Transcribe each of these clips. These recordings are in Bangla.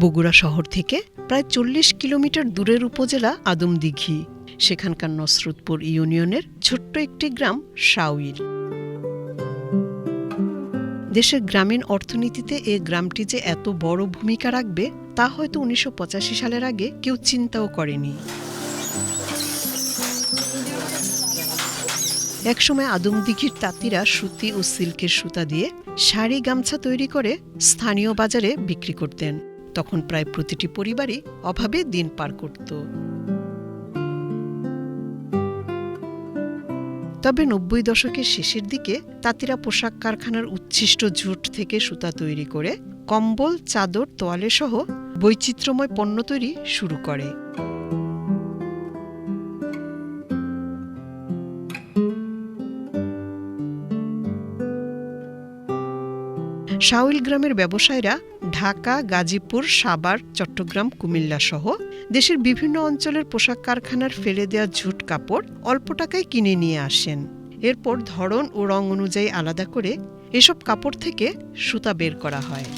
বগুড়া শহর থেকে প্রায় চল্লিশ কিলোমিটার দূরের উপজেলা আদমদিঘি। সেখানকার নসরতপুর ইউনিয়নের ছোট্ট একটি গ্রাম শাউইল দেশের গ্রামীণ অর্থনীতিতে এ গ্রামটি যে এত বড় ভূমিকা রাখবে, তা হয়তো উনিশশো পঁচাশি সালের আগে কেউ চিন্তাও করেনি। একসময় আদমদিঘির তাঁতিরা সুতি ও সিল্কের সুতা দিয়ে শাড়ি গামছা তৈরি করে স্থানীয় বাজারে বিক্রি করতেন। তখন প্রায় প্রতিটি পরিবারই অভাবে দিন পার করত। তবে নব্বই দশকের শেষের দিকে তাঁতিরা পোশাক কারখানার উচ্ছিষ্ট জুট থেকে সুতা তৈরি করে কম্বল, চাদর, তোয়ালে সহ বৈচিত্র্যময় পণ্য তৈরি শুরু করে। শাওইল গ্রামের ব্যবসায়ীরা ঢাকা, গাজীপুর, সাভার, চট্টগ্রাম, কুমিল্লা সহ দেশের বিভিন্ন অঞ্চলের পোশাক কারখানার ফেলে দেওয়া ঝুট কাপড় অল্প টাকায় কিনে নিয়ে আসেন। এরপর ধরন ও রং অনুযায়ী আলাদা করে এসব কাপড় থেকে সুতা বের করা হয়।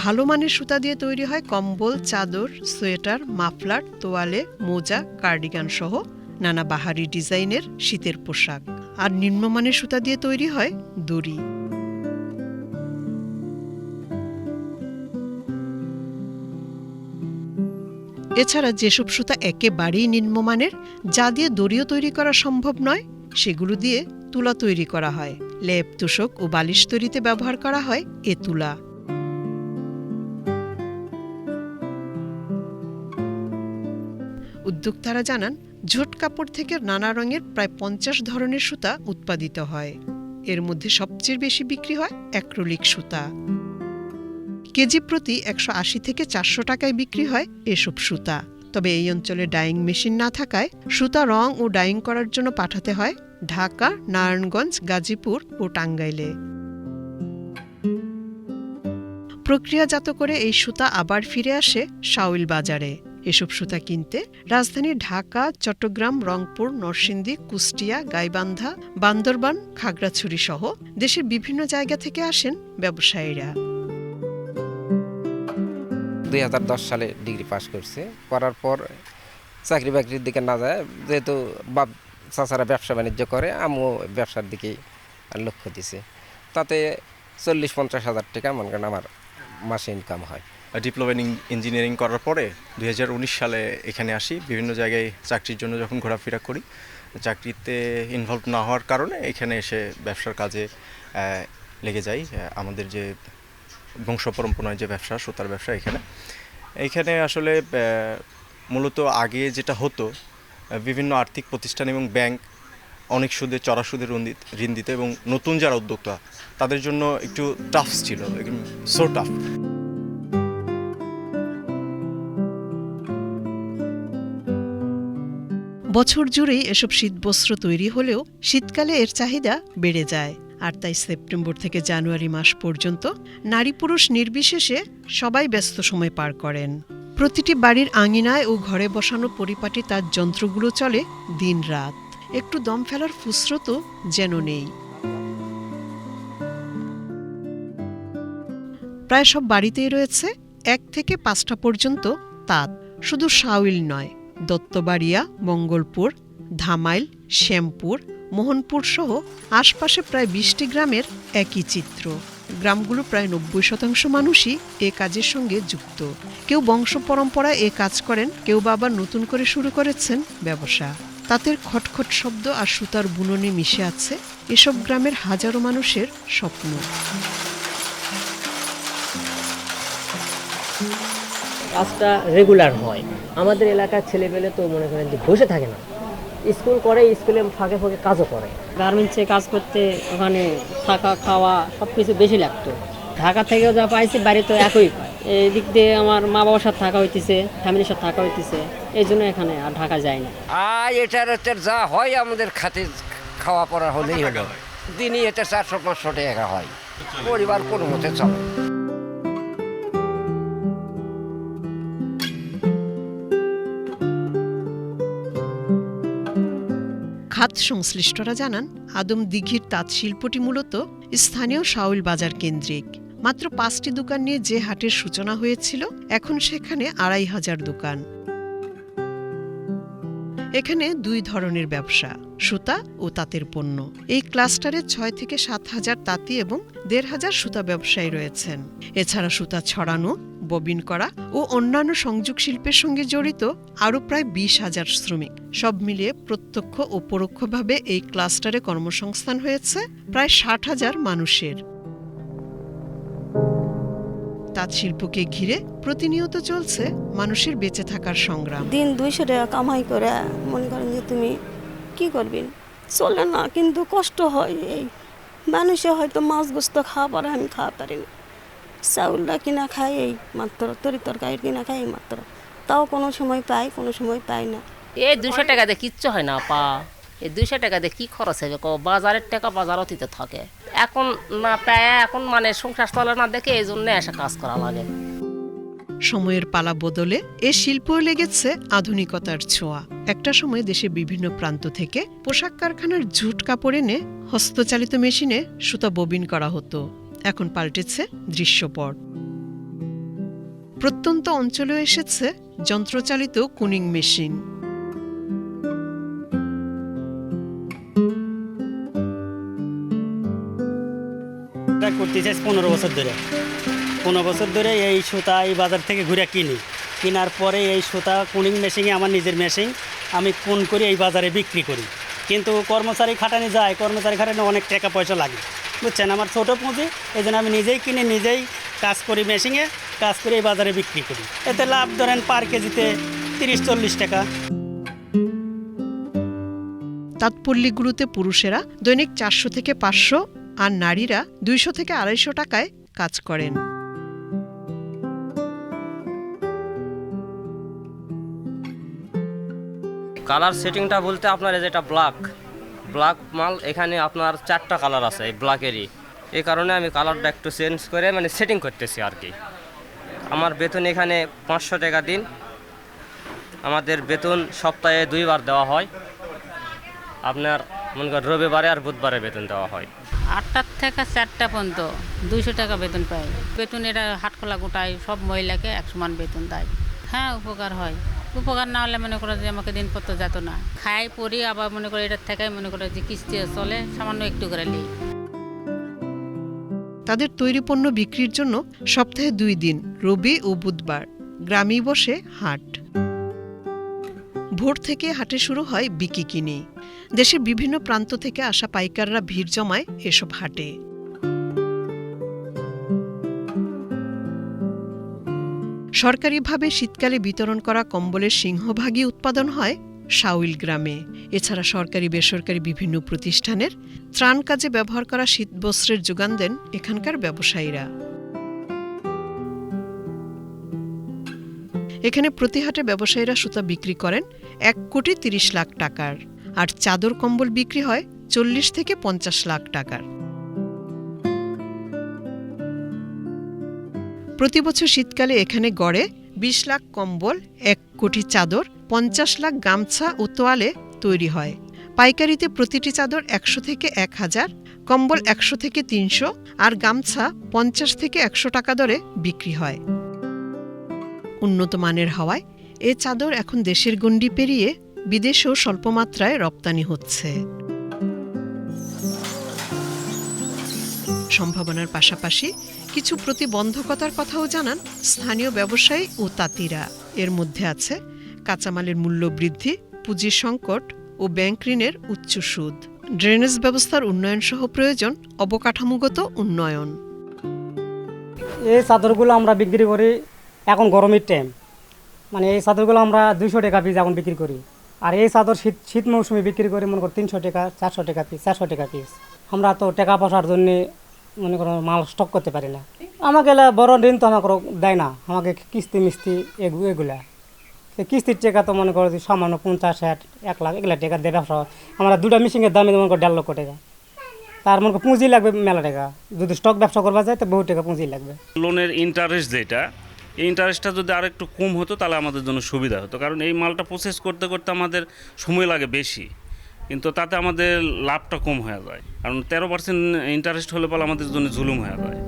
ভালো মানের সুতা দিয়ে তৈরি হয় কম্বল, চাদর, সোয়েটার, মাফলার, তোয়ালে, মোজা, কার্ডিগান সহ নানা বাহারি ডিজাইনের শীতের পোশাক আর নিম্নমানের সুতা দিয়ে তৈরি হয় দড়ি। এছাড়া যেসব সুতা একেবারেই নিম্নমানের, যা দিয়ে দড়িও তৈরি করা সম্ভব নয়, সেগুলো দিয়ে তুলা তৈরি করা হয়। লেপ, তোষক ও বালিশ তৈরিতে ব্যবহার করা হয় এ তুলা। উদ্যোক্তারা জানান ঝোট কাপড় থেকে নানা রঙের প্রায় পঞ্চাশ ধরনের সুতা উৎপাদিত হয়। এর মধ্যে সবচেয়ে বেশি বিক্রি হয় অ্যাক্রোলিক সুতা। কেজি প্রতি একশো আশি থেকে চারশো টাকায় বিক্রি হয় এসব সুতা। তবে এই অঞ্চলে ডাইং মেশিন না থাকায় সুতা রং ও ডাইং করার জন্য পাঠাতে হয় ঢাকা, নারায়ণগঞ্জ, গাজীপুর ও টাঙ্গাইলে। প্রক্রিয়াজাত করে এই সুতা আবার ফিরে আসে শাওইল বাজারে। এসব সুতা কিনতে রাজধানী ঢাকা, চট্টগ্রাম, রংপুর, নরসিংদী, কুষ্টিয়া, গাইবান্ধা, বান্দরবান, খাগড়াছড়ি সহ দেশের বিভিন্ন জায়গা থেকে আসেন ব্যবসায়ীরা। দুই হাজার দশ সালে ডিগ্রি পাশ করছে। করার পর চাকরি বাকরির দিকে না যায়, যেহেতু বাপ চাচারা ব্যবসা বাণিজ্য করে আমিও ব্যবসার দিকেই লক্ষ্য দিছে। তাতে চল্লিশ পঞ্চাশ হাজার টাকা মনে করেন আমার মাসে ইনকাম হয়। ডিপ্লোমা ইঞ্জিনিয়ারিং করার পরে দু হাজার উনিশ সালে এখানে আসি। বিভিন্ন জায়গায় চাকরির জন্য যখন ঘোরাফেরা করি, চাকরিতে ইনভলভ না হওয়ার কারণে এখানে এসে ব্যবসার কাজে লেগে যাই। আমাদের যে বংশ পরম্পরায় যে ব্যবসা, সুতার ব্যবসা এখানে। এইখানে আসলে মূলত আগে যেটা হতো বিভিন্ন আর্থিক প্রতিষ্ঠান এবং ব্যাংক অনেক সুদে, চড়া সুদে ঋণ দিত এবং নতুন যারা উদ্যোক্তা, তাদের জন্য একটু টাফ ছিল সো টাফ বছর জুড়েই এসব শীতবস্ত্র তৈরি হলেও শীতকালে এর চাহিদা বেড়ে যায়। আর তাই সেপ্টেম্বর থেকে জানুয়ারি মাস পর্যন্ত নারী পুরুষ নির্বিশেষে সবাই ব্যস্ত সময় পার করেন। প্রতিটি বাড়ির আঙিনায় ও ঘরে বসানো পরিপাটি তার যন্ত্রগুলো চলে দিন রাত একটু দম ফেলার ফুসরতও যেন নেই। প্রায় সব বাড়িতেই রয়েছে এক থেকে পাঁচটা পর্যন্ত তাঁত। শুধু শাওইল নয় দত্তবাড়িয়া, মঙ্গলপুর, ধামাইল, শ্যামপুর, মোহনপুর সহ আশপাশে প্রায় বিশটি গ্রামের একই চিত্র। গ্রামগুলো প্রায় নব্বই শতাংশ মানুষই এ কাজের সঙ্গে যুক্ত। কেউ বংশ পরম্পরায় এ কাজ করেন, কেউ বা আবার নতুন করে শুরু করেছেন ব্যবসা। তাদের খটখট শব্দ আর সুতার বুননে মিশে আছে এসব গ্রামের হাজারো মানুষের স্বপ্ন। কাজটা রেগুলার হয়। আমাদের এলাকার ছেলেপেলে তো মনে করেন যে বসে থাকে না। স্কুল করে স্কুলে ফাঁকে ফাঁকে কাজও করে। গার্মেন্টসে কাজ করতে ওখানে থাকা খাওয়া সব কিছু বেশি লাগতো। ঢাকা থেকেও যা পাইছি বাড়ি তো একই পাই। এই দিক দিয়ে আমার মা বাবার সাথে থাকা হইতেছে ফ্যামিলির সাথে থাকা হইতেছে। এই জন্য এখানে আর ঢাকা যায় না। আর এটার হচ্ছে যা হয় আমাদের খাতে খাওয়া পড়া হলেই হলো। দিনই এটা চারশো পাঁচশো টাকা হয়। পরিবার কোনো মতে চলে। খাত সংশ্লিষ্টরা জানান, আদম দিঘির তাঁত শিল্পটি মূলত স্থানীয় শাউল বাজার কেন্দ্রিক। মাত্র পাঁচটি দোকান নিয়ে যে হাটের সূচনা হয়েছিল, এখন সেখানে আড়াই হাজার দোকান। এখানে দুই ধরনের ব্যবসা, সুতা ও তাঁতের পণ্য। এই ক্লাস্টারে ছয় থেকে সাত হাজার তাঁতি এবং দেড় হাজার সুতা ব্যবসায়ী রয়েছেন। এছাড়া সুতা ছড়ানো, ববিন করা ও অন্যান্য সংযোগ শিল্পের সঙ্গে জড়িত আরও প্রায় বিশ হাজার শ্রমিক। সব মিলিয়ে প্রত্যক্ষ ও পরোক্ষভাবে এই ক্লাস্টারে কর্মসংস্থান হয়েছে প্রায় ষাট হাজার মানুষের। তাঁত শিল্পকে ঘিরে প্রতিনিয়ত চলছে মানুষের বেঁচে থাকার সংগ্রাম। দিন দুইশো টাকা কামাই করে মনে করেন যে তুমি কি করবেন চলে না, কিন্তু কষ্ট হয় এই মানুষে হয়তো মাছ গোস্ত খাওয়া পরে আমি খাওয়া পারি না। চাউলটা কিনা খাই এই মাত্র, তরি তরকারি কিনা খাই এই মাত্র। তাও কোনো সময় পাই, কোনো সময় পাই না। এই দুশো টাকা দিয়ে কিচ্ছু হয় না পা এই দুশো টাকা দিয়ে কী খরচ হবে কো বাজারের টাকা বাজার অতীতে থাকে। এখন না পায়, এখন মানে সংসার চলে না দেখে এই জন্য এসে কাজ করা লাগে। সময়ের পালা বদলে এ শিল্পও লেগেছে আধুনিকতার ছোঁয়া। একটা সময় দেশে বিভিন্ন প্রান্ত থেকে পোশাক কারখানার ঝুট কাপড় এনে হস্তচালিত মেশিনে সুতা ববিন করা হতো। এখন পাল্টেছে দৃশ্যপট। প্রত্যন্ত অঞ্চলেও এসেছে যন্ত্রচালিত কুনিং মেশিন। করতে চাইছি পনেরো বছর ধরে। পনেরো বছর ধরে এই সুতা এই বাজার থেকে ঘুরে কিনি। কেনার পরে এই সুতা কুনিং মেশিনে আমার নিজের মেশিন আমি কোন করে এই বাজারে বিক্রি করি। কিন্তু কর্মচারী খাটানি যায়, কর্মচারী খাটানি অনেক টাকা পয়সা লাগে। বুঝছেন? আমার ছোটো পুঁজি এই জন্য আমি নিজেই কিনে, নিজেই কাজ করি মেশিনে কাজ করে এই বাজারে বিক্রি করি। এতে লাভ ধরেন পার কেজিতে তিরিশ, চল্লিশ টাকা। তাঁতপল্লীগুলোতে পুরুষেরা দৈনিক চারশো থেকে পাঁচশো আর নারীরা দুইশো থেকে আড়াইশো টাকায় কাজ করেন। কালার সেটিংটা বলতে আপনার যেটা ব্ল্যাক ব্ল্যাক মাল, এখানে আপনার চারটা কালার আছে এই ব্ল্যাকেরই এই কারণে আমি কালারটা একটু চেঞ্জ করে মানে সেটিং করতেছি আর কি আমার বেতন এখানে পাঁচশো টাকা দিন। আমাদের বেতন সপ্তাহে দুইবার দেওয়া হয়। আপনার মনে করেন রবিবারে আর বুধবারে বেতন দেওয়া হয়। আটটার থেকে চারটা পর্যন্ত দুইশো টাকা বেতন পাই। বেতন এটা হাটখোলা গোটায় সব মহিলাকে এক সমান বেতন দেয়। হ্যাঁ উপকার হয়। উপকার না হলে মনে করো যে আমাকে দিনপত্র যেত না। খাই পরি আবার মনে করে এটার থেকে মনে করে যে কিস্তি চলে, সামান্য একটু করে নিই। তাদের তৈরি পণ্য বিক্রির জন্য সপ্তাহে দুই দিন, রবি ও বুধবার। গ্রামেই বসে হাট। ভোর থেকে হাটে শুরু হয় বিকিকিনি দেশের বিভিন্ন প্রান্ত থেকে আসা পাইকাররা ভিড় জমায় এসব হাটে। সরকারিভাবে শীতকালে বিতরণ করা কম্বলের সিংহভাগই উৎপাদন হয় শাউইল গ্রামে। এছাড়া সরকারি, বেসরকারি বিভিন্ন প্রতিষ্ঠানের ত্রাণ কাজে ব্যবহার করা শীতবস্ত্রের যোগান দেন এখানকার ব্যবসায়ীরা। এখানে প্রতি হাটে ব্যবসায়ীরা সুতা বিক্রি করেন এক কোটি তিরিশ লাখ টাকার। আর চাদর কম্বল বিক্রি হয় চল্লিশ থেকে পঞ্চাশ লাখ টাকার। প্রতি বছর শীতকালে এখানে গড়ে বিশ লাখ কম্বল, এক কোটি চাদর, পঞ্চাশ লাখ গামছা ও তোয়ালে তৈরি হয়। পাইকারিতে প্রতিটি চাদর একশো থেকে এক হাজার, কম্বল একশো থেকে তিনশো আর গামছা পঞ্চাশ থেকে একশো টাকা দরে বিক্রি হয়। উন্নত মানের হওয়ায় এ চাদর এখন দেশের গণ্ডি পেরিয়ে বিদেশেও স্বল্পমাত্রায় রপ্তানি হচ্ছে। সম্ভাবনার পাশাপাশি কিছু প্রতিবন্ধকতার কথাও জানান স্থানীয় ব্যবসায়ী ও তাঁতিরা। এর মধ্যে আছে কাঁচামালের মূল্য বৃদ্ধি পুঁজির সংকট ও ব্যাংক ঋণের উচ্চ সুদ। ড্রেনেজ ব্যবস্থার উন্নয়ন সহ প্রয়োজন অবকাঠামোগত উন্নয়ন। এই চাদরগুলো আমরা বিক্রি করি এখন গরমের টাইম মানে এই চাদরগুলো আমরা দুইশো টাকা পিস এখন বিক্রি করি। আর এই চাদর শীত শীত মৌসুমে বিক্রি করি মনে করো তিনশো টাকা, চারশো টাকা পিস চারশো টাকা পিস আমরা তো টাকা পয়সার জন্যে মনে করো মাল স্টক করতে পারি না। আমাকে এলা বড় ঋণ তো আমাকে দেয় না। আমাকে কিস্তি মিস্তি এগু এগুলা। সে কিস্তির টাকা তো মনে করো যে সামান্য পঞ্চাশ ষাট এক লাখ এগুলা টাকা দেয় ব্যবসা। আমরা দুটা মেশিনের দামে মনে করো দেড় লক্ষ টাকা। তার মনে করো পুঁজি লাগবে মেলা টাকা। যদি স্টক ব্যবসা করবা যায় তো বহু টাকা পুঁজি লাগবে। লোনের ইন্টারেস্ট যেটা এই ইন্টারেস্টটা যদি আর একটু কম হতো তাহলে আমাদের জন্য সুবিধা হতো। কারণ এই মালটা প্রসেস করতে করতে আমাদের সময় লাগে বেশি। কিন্তু তাতে আমাদের লাভটা কম হয়ে যায়। কারণ তেরো পার্সেন্ট ইন্টারেস্ট হলে পরে আমাদের জন্য জুলুম হয়ে যায়।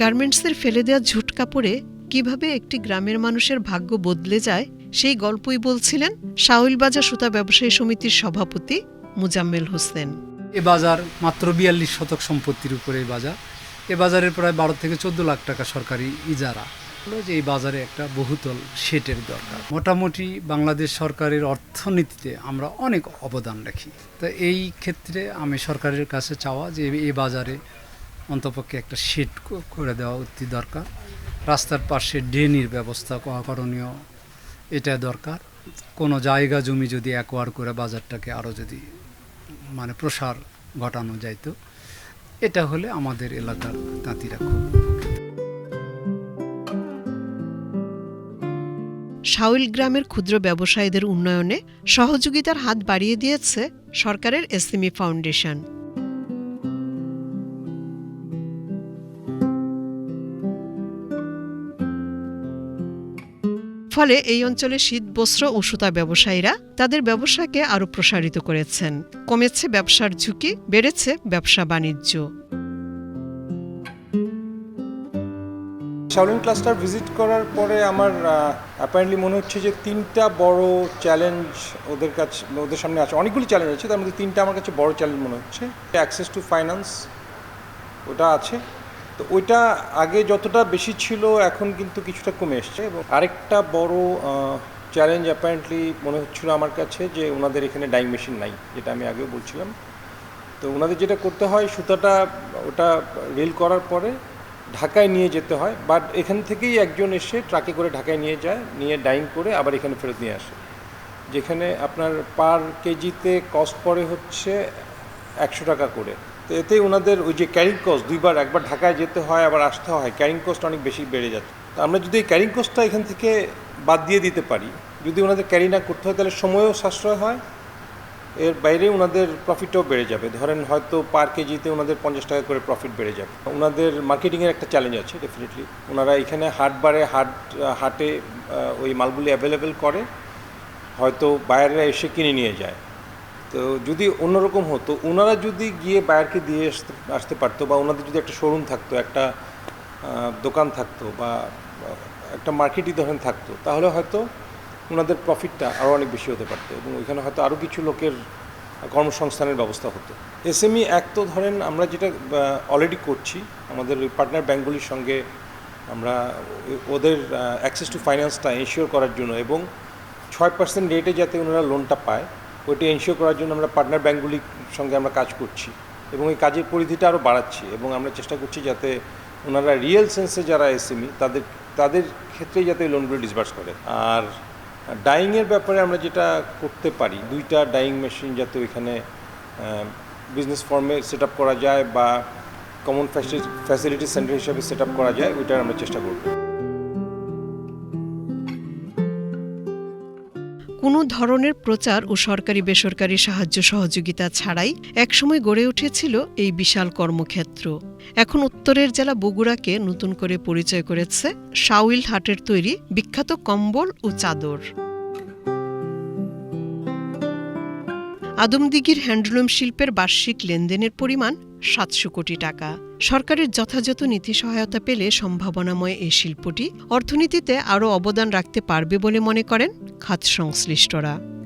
গার্মেন্টসের ফেলে দেওয়া ঝুট কাপড়ে কীভাবে একটি গ্রামের মানুষের ভাগ্য বদলে যায় সেই গল্পই বলছিলেন শাওইলবাজার সুতা ব্যবসায়ী সমিতির সভাপতি মুজাম্মেল হোসেন। এ বাজার মাত্র বিয়াল্লিশ শতক সম্পত্তির উপরে এই বাজার। এ বাজারের প্রায় বারো থেকে চোদ্দ লাখ টাকা সরকারি ইজারা। হলো যে এই বাজারে একটা বহুতল শেটের দরকার। মোটামুটি বাংলাদেশ সরকারের অর্থনীতিতে আমরা অনেক অবদান রাখি। তো এই ক্ষেত্রে আমি সরকারের কাছে চাওয়া যে এই বাজারে অন্তপক্ষে একটা শেড করে দেওয়া অতি দরকার। রাস্তার পাশে ড্রেনের ব্যবস্থা করা করণীয় এটা দরকার। কোনো জায়গা জমি যদি অ্যাকোয়ার করে বাজারটাকে আরও যদি মানে প্রসার ঘটানো যাইতো, এটা হলে আমাদের এলাকার তাঁতিরা খুব শাওইল গ্রামের ক্ষুদ্র ব্যবসায়ীদের উন্নয়নে সহযোগিতার হাত বাড়িয়ে দিয়েছে সরকারের এসএমই ফাউন্ডেশন। ফলে এই অঞ্চলে শীত, বস্ত্র ও সুতা ব্যবসায়ীরা তাদের ব্যবসাকে আরও প্রসারিত করেছেন। কমেছে ব্যবসার ঝুঁকি, বেড়েছে ব্যবসা বাণিজ্য। শাওলিন ক্লাস্টার ভিজিট করার পরে আমার অ্যাপারেন্টলি মনে হচ্ছে যে তিনটা বড় চ্যালেঞ্জ ওদের কাছে, ওদের সামনে আছে। অনেকগুলি চ্যালেঞ্জ আছে, তার মধ্যে তিনটা আমার কাছে বড় চ্যালেঞ্জ মনে হচ্ছে। অ্যাক্সেস টু ফাইন্যান্স ওটা আছে। তো ওইটা আগে যতটা বেশি ছিল, এখন কিন্তু কিছুটা কমে এসছে। এবং আরেকটা বড় চ্যালেঞ্জ অ্যাপারেন্টলি মনে হচ্ছিল আমার কাছে যে ওনাদের এখানে ডাইং মেশিন নাই, যেটা আমি আগেও বলছিলাম। তো ওনাদের যেটা করতে হয়, সুতাটা, ওটা রিল করার পরে ঢাকায় নিয়ে যেতে হয় বাট এখান থেকেই একজন এসে ট্রাকে করে ঢাকায় নিয়ে যায়, নিয়ে ডাইং করে আবার এখানে ফেরত নিয়ে আসে। যেখানে আপনার পার কেজিতে কস্ট পড়ে হচ্ছে একশো টাকা করে। তো এতে ওনাদের ওই যে ক্যারিং কস্ট দুইবার, একবার ঢাকায় যেতে হয়, আবার আসতে হয় ক্যারিং কস্ট অনেক বেশি বেড়ে যাচ্ছে। তো আমরা যদি এই ক্যারিং কস্টটা এখান থেকে বাদ দিয়ে দিতে পারি, যদি ওনাদের ক্যারি না করতে হয়, তাহলে সময়ও সাশ্রয় হয় এর বাইরে ওনাদের প্রফিটও বেড়ে যাবে। ধরেন হয়তো পার কেজিতে ওনাদের পঞ্চাশ টাকা করে প্রফিট বেড়ে যাবে। ওনাদের মার্কেটিংয়ের একটা চ্যালেঞ্জ আছে ডেফিনেটলি ওনারা এখানে হাট বারে হাট, হাটে ওই মালগুলি অ্যাভেলেবেল করে, হয়তো বায়াররা এসে কিনে নিয়ে যায়। তো যদি অন্যরকম হতো ওনারা যদি গিয়ে বায়ারকে দিয়ে আসতে আসতে পারতো বা ওনাদের যদি একটা শোরুম থাকতো, একটা দোকান থাকতো বা একটা মার্কেটই ধরেন থাকতো, তাহলে হয়তো ওনাদের প্রফিটটা আরও অনেক বেশি হতে পারতো এবং ওইখানে হয়তো আরও কিছু লোকের কর্মসংস্থানের ব্যবস্থা হতো। এসএমই এক তো ধরেন আমরা যেটা অলরেডি করছি, আমাদের ওই পার্টনার ব্যাঙ্কগুলির সঙ্গে আমরা ওদের অ্যাক্সেস টু ফাইন্যান্সটা এনশিওর করার জন্য এবং ছয় পার্সেন্ট রেটে যাতে ওনারা লোনটা পায়, ওইটা এনশিওর করার জন্য আমরা পার্টনার ব্যাঙ্কগুলির সঙ্গে আমরা কাজ করছি এবং এই কাজের পরিধিটা আরও বাড়াচ্ছি এবং আমরা চেষ্টা করছি যাতে ওনারা রিয়েল সেন্সে যারা এসএমই, তাদের তাদের ক্ষেত্রেই যাতে লোনগুলো ডিসবার্স করে। আর ডাইংয়ের ব্যাপারে আমরা যেটা করতে পারি, দুইটা ডাইং মেশিন যাতে ওইখানে বিজনেস ফর্মে সেট করা যায় বা কমন ফ্যাসিলিটি সেন্টার হিসাবে সেট করা যায়, ওইটার আমরা চেষ্টা করব। কোনো ধরনের প্রচার ও সরকারি বেসরকারি সাহায্য সহযোগিতা ছাড়াই একসময় গড়ে উঠেছিল এই বিশাল কর্মক্ষেত্র। এখন উত্তরের জেলা বগুড়াকে নতুন করে পরিচয় করেছে শাউইল হাটের তৈরি বিখ্যাত কম্বল ও চাদর। আদমদিঘির হ্যান্ডলুম শিল্পের বার্ষিক লেনদেনের পরিমাণ সাতশো কোটি টাকা। সরকারের যথাযথ নীতি সহায়তা পেলে সম্ভাবনাময় এই শিল্পটি অর্থনীতিতে আরও অবদান রাখতে পারবে বলে মনে করেন খাত সংশ্লিষ্টরা।